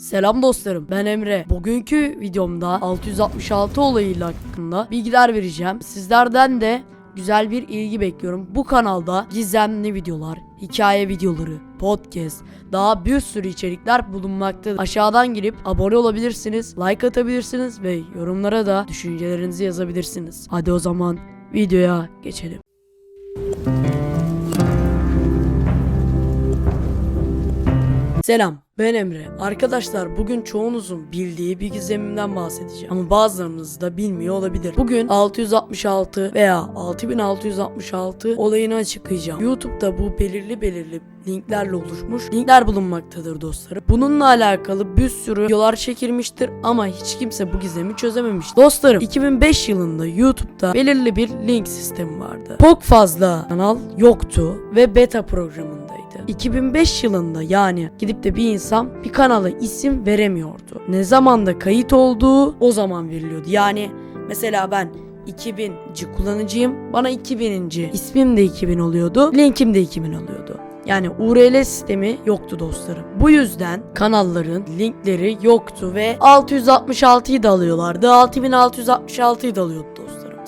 Selam dostlarım ben Emre. Bugünkü videomda 666 olayıyla hakkında bilgiler vereceğim. Sizlerden de güzel bir ilgi bekliyorum. Bu kanalda gizemli videolar, hikaye videoları, podcast, daha bir sürü içerikler bulunmaktadır. Aşağıdan girip abone olabilirsiniz, like atabilirsiniz ve yorumlara da düşüncelerinizi yazabilirsiniz. Hadi o zaman videoya geçelim. Selam, ben Emre. Arkadaşlar bugün çoğunuzun bildiği bir gizemimden bahsedeceğim. Ama bazılarınız da bilmiyor olabilir. Bugün 666 veya 6666 olayını açıklayacağım. YouTube'da bu belirli belirli linklerle oluşmuş linkler bulunmaktadır dostlarım. Bununla alakalı bir sürü videolar çekilmiştir ama hiç kimse bu gizemi çözememiş. Dostlarım 2005 yılında YouTube'da belirli bir link sistemi vardı. Çok fazla kanal yoktu ve beta programındaydı. 2005 yılında yani gidip de bir insan bir kanala isim veremiyordu. Ne zamanda kayıt olduğu o zaman veriliyordu. Yani mesela ben 2000. kullanıcıyım. Bana 2000. ismim de 2000 oluyordu. Linkim de 2000 oluyordu. Yani URL sistemi yoktu dostlarım. Bu yüzden kanalların linkleri yoktu ve 666'yı da alıyorlardı. 6666'yı da alıyordu.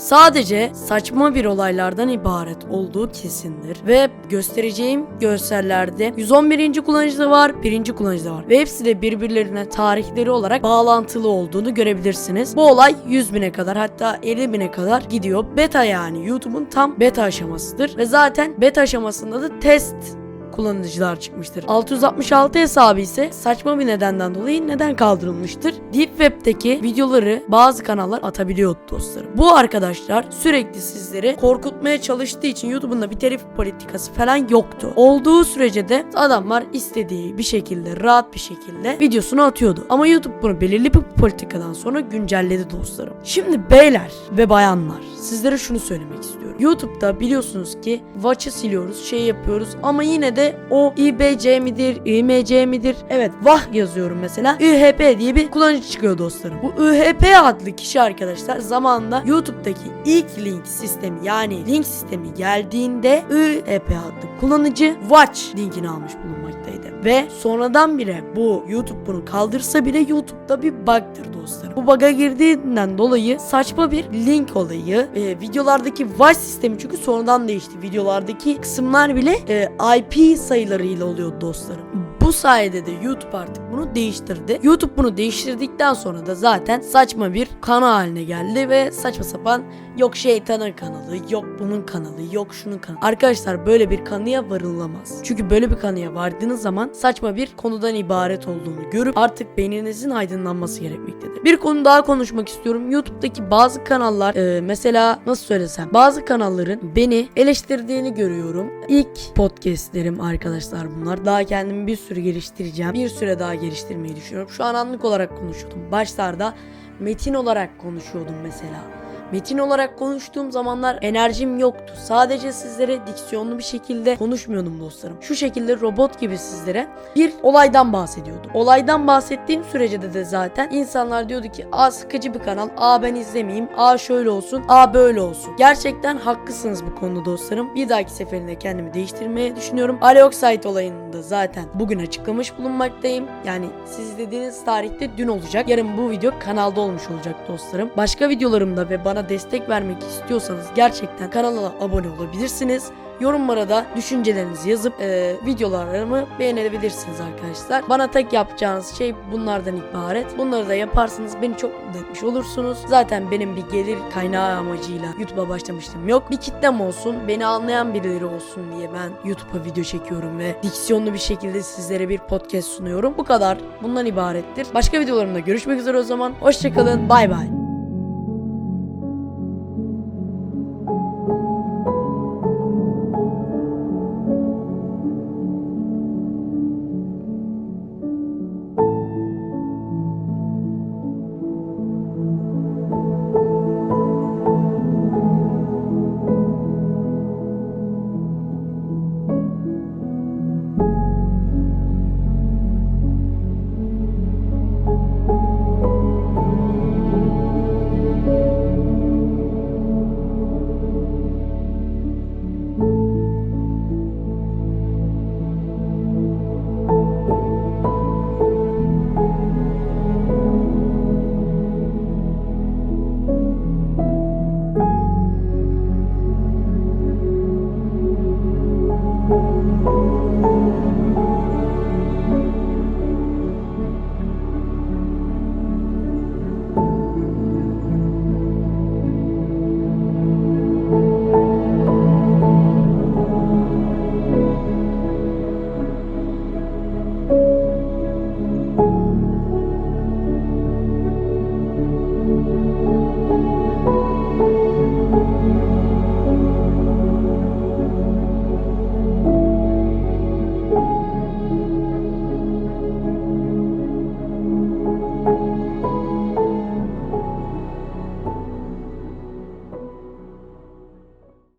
Sadece saçma bir olaylardan ibaret olduğu kesindir ve göstereceğim görsellerde 111. kullanıcıda var, 1. kullanıcıda var ve hepsi de birbirlerine tarihleri olarak bağlantılı olduğunu görebilirsiniz. Bu olay 100 bine kadar hatta 50 bine kadar gidiyor. Beta yani YouTube'un tam beta aşamasıdır ve zaten beta aşamasında da test kullanıcılar çıkmıştır. 666 hesabı ise saçma bir nedenden dolayı neden kaldırılmıştır? Deep Web'deki videoları bazı kanallar atabiliyor dostlarım. Bu arkadaşlar sürekli sizleri korkutmaya çalıştığı için YouTube'un da bir telif politikası falan yoktu. Olduğu sürece de adamlar istediği bir şekilde rahat bir şekilde videosunu atıyordu. Ama YouTube bunu belirli bir politikadan sonra güncelledi dostlarım. Şimdi beyler ve bayanlar sizlere şunu söylemek istiyorum. YouTube'da biliyorsunuz ki Watch'ı siliyoruz, şey yapıyoruz ama yine de o IBC midir, IMC midir? Evet, Vah yazıyorum mesela. IHP diye bir kullanıcı çıkıyor dostlarım. Bu IHP adlı kişi arkadaşlar zamanında YouTube'daki ilk link sistemi yani link sistemi geldiğinde IHP adlı kullanıcı Watch linkini almış bulunmaktaydı. Ve sonradan bile bu YouTube bunu kaldırsa bile YouTube'da bir bug'dır dostlarım. Bu bug'a girdiğinden dolayı saçma bir link olayı e, videolardaki Watch sistemi çünkü sonradan değişti. Videolardaki kısımlar bile e, IP sayılarıyla oluyor dostlarım. Bu sayede de YouTube artık bunu değiştirdi. YouTube bunu değiştirdikten sonra da zaten saçma bir kanal haline geldi ve saçma sapan yok şeytanın kanalı, yok bunun kanalı, yok şunun kanalı. Arkadaşlar böyle bir kanıya varılamaz. Çünkü böyle bir kanıya vardığınız zaman saçma bir konudan ibaret olduğunu görüp artık beyninizin aydınlanması gerekmektedir. Bir konu daha konuşmak istiyorum. YouTube'daki bazı kanallar e, mesela nasıl söylesem bazı kanalların beni eleştirdiğini görüyorum. İlk podcastlerim arkadaşlar bunlar. Daha kendimi bir sürü geliştireceğim. Bir süre daha geliştirmeyi düşünüyorum. Şu an anlık olarak konuşuyordum. Başlarda metin olarak konuşuyordum mesela. Metin olarak konuştuğum zamanlar enerjim yoktu. Sadece sizlere diksiyonlu bir şekilde konuşmuyordum dostlarım. Şu şekilde robot gibi sizlere bir olaydan bahsediyordum. Olaydan bahsettiğim sürece de, de zaten insanlar diyordu ki aa sıkıcı bir kanal, aa ben izlemeyeyim, aa şöyle olsun, aa böyle olsun. Gerçekten haklısınız bu konuda dostlarım. Bir dahaki seferinde kendimi değiştirmeyi düşünüyorum. Aleoxide olayını da zaten bugün açıklamış bulunmaktayım. Yani siz izlediğiniz tarihte dün olacak. Yarın bu video kanalda olmuş olacak dostlarım. Başka videolarımda ve bana destek vermek istiyorsanız gerçekten kanala abone olabilirsiniz. Yorumlara da düşüncelerinizi yazıp e, videolarımı beğenebilirsiniz arkadaşlar. Bana tek yapacağınız şey bunlardan ibaret. Bunları da yaparsanız beni çok mutlu etmiş olursunuz. Zaten benim bir gelir kaynağı amacıyla YouTube'a başlamıştım yok. Bir kitlem olsun, beni anlayan birileri olsun diye ben YouTube'a video çekiyorum ve diksiyonlu bir şekilde sizlere bir podcast sunuyorum. Bu kadar. Bundan ibarettir. Başka videolarımda görüşmek üzere o zaman. Hoşçakalın. Bay bay.